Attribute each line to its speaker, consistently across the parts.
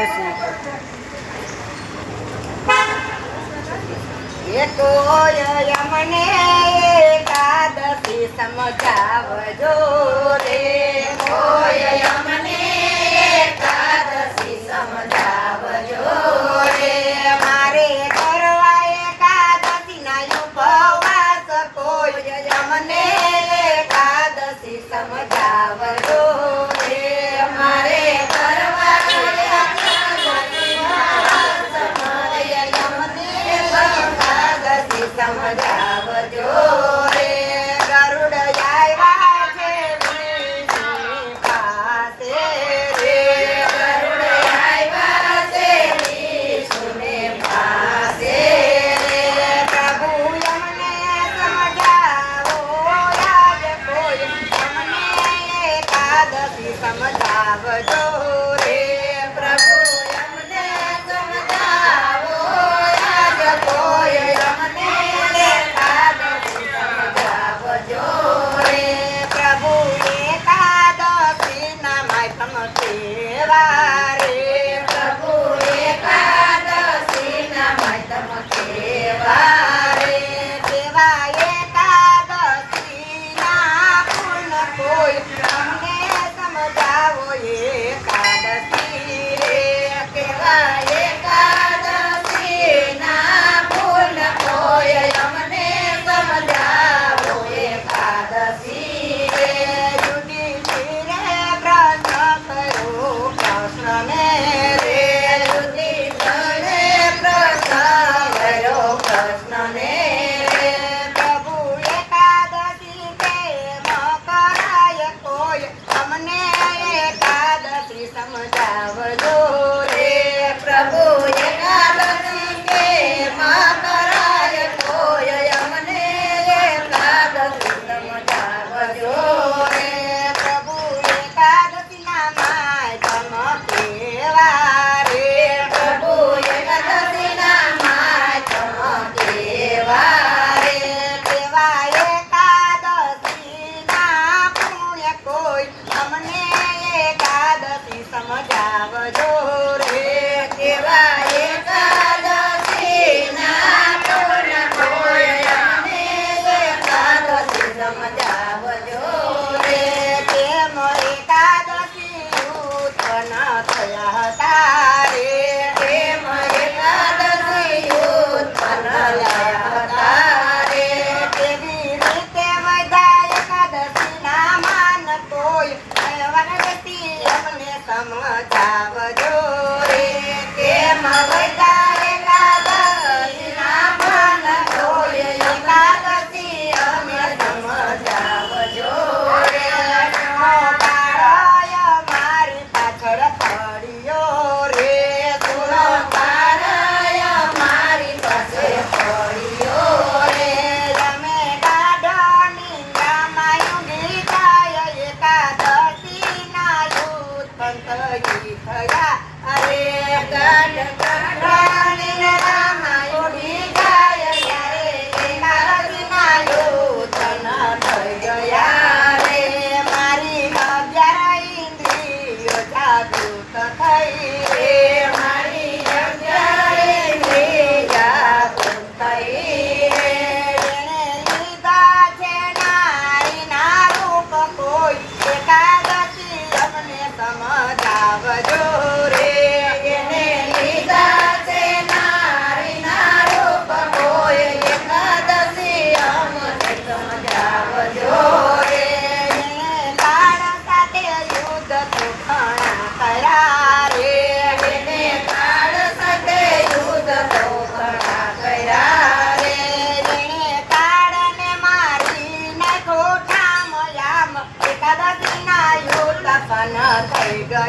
Speaker 1: એ તો મને એકાદશી સમજાવજો રે. કોઈ મને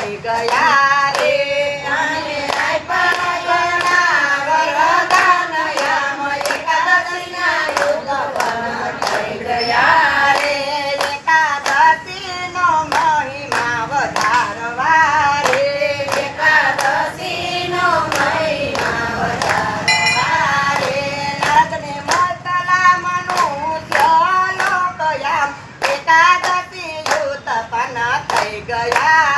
Speaker 1: થઈ ગયા રે અને ગયા.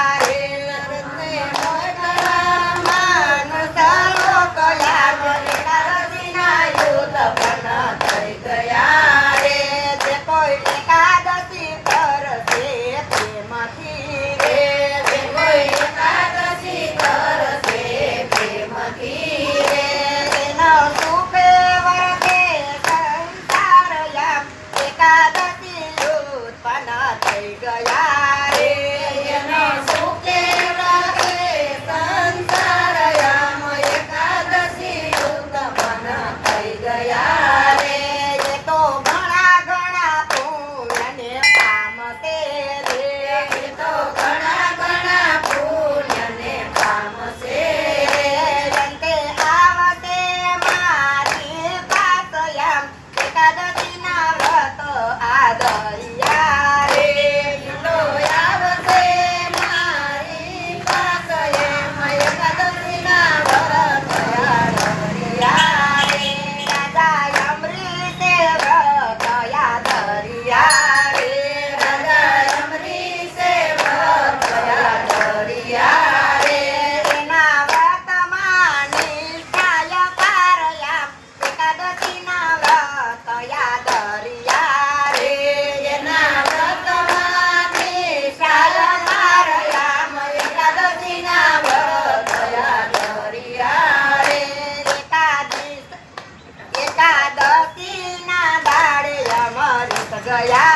Speaker 1: એકાદશી